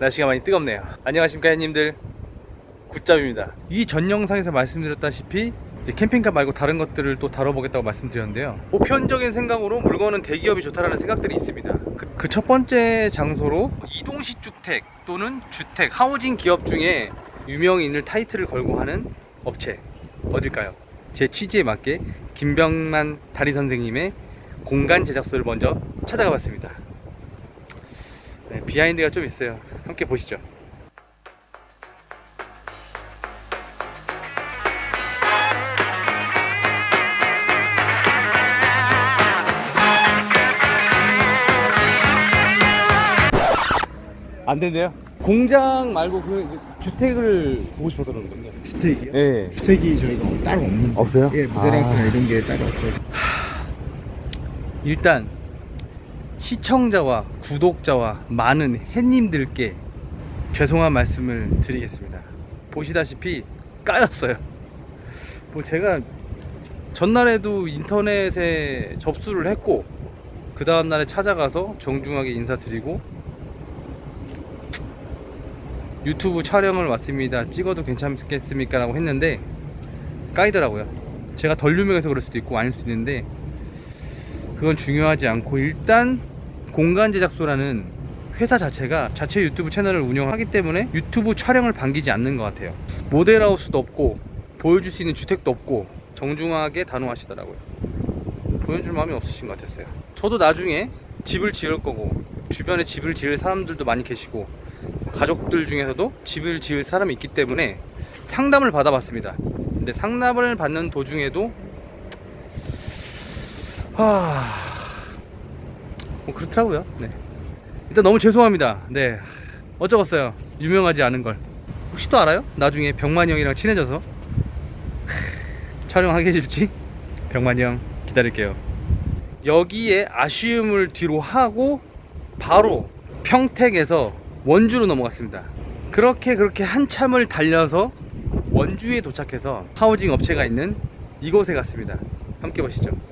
날씨가 많이 뜨겁네요. 안녕하십니까 형님들 굿잡입니다. 이 전 영상에서 말씀드렸다시피 이제 캠핑카 말고 다른 것들을 또 다뤄보겠다고 말씀드렸는데요. 보편적인 생각으로 물건은 대기업이 좋다라는 생각들이 있습니다. 그첫 번째 장소로 이동식 주택 또는 주택 하우징 기업 중에 유명인을 타이틀을 걸고 하는 업체 어딜까요? 제 취지에 맞게 김병만 다리 선생님의 공간 제작소를 먼저 찾아가 봤습니다. 네, 비하인드가 좀 있어요. 함께 보시죠. 안 된대요. 공장 말고 그 주택을 보고 싶어서 그런 건데. 주택이요? 예. 주택이 저희가 따로 없는 없어요? 예, 모델하우스나 아. 이런 게 따로 없어요. 일단 시청자와 구독자와 많은 햇님들께 죄송한 말씀을 드리겠습니다. 보시다시피 까였어요. 뭐 제가 전날에도 인터넷에 접수를 했고 그 다음 날에 찾아가서 정중하게 인사드리고 유튜브 촬영을 왔습니다. 찍어도 괜찮겠습니까? 라고 했는데 까이더라고요. 제가 덜 유명해서 그럴 수도 있고 아닐 수도 있는데 그건 중요하지 않고 일단 공간 제작소라는 회사 자체가 자체 유튜브 채널을 운영하기 때문에 유튜브 촬영을 반기지 않는 것 같아요. 모델하우스도 없고 보여줄 수 있는 주택도 없고 정중하게 단호하시더라고요. 보여줄 마음이 없으신 것 같았어요. 저도 나중에 집을 지을 거고 주변에 집을 지을 사람들도 많이 계시고 가족들 중에서도 집을 지을 사람이 있기 때문에 상담을 받아봤습니다. 근데 상담을 받는 도중에도 하... 뭐 그렇더라고요. 네. 일단 너무 죄송합니다. 네. 어쩌겠어요. 유명하지 않은 걸. 혹시 또 알아요? 나중에 병만이 형이랑 친해져서 촬영하게 해줄지? 병만이 형 기다릴게요. 여기에 아쉬움을 뒤로 하고 바로 평택에서 원주로 넘어갔습니다. 그렇게 그렇게 한참을 달려서 원주에 도착해서 하우징 업체가 있는 이곳에 갔습니다. 함께 보시죠.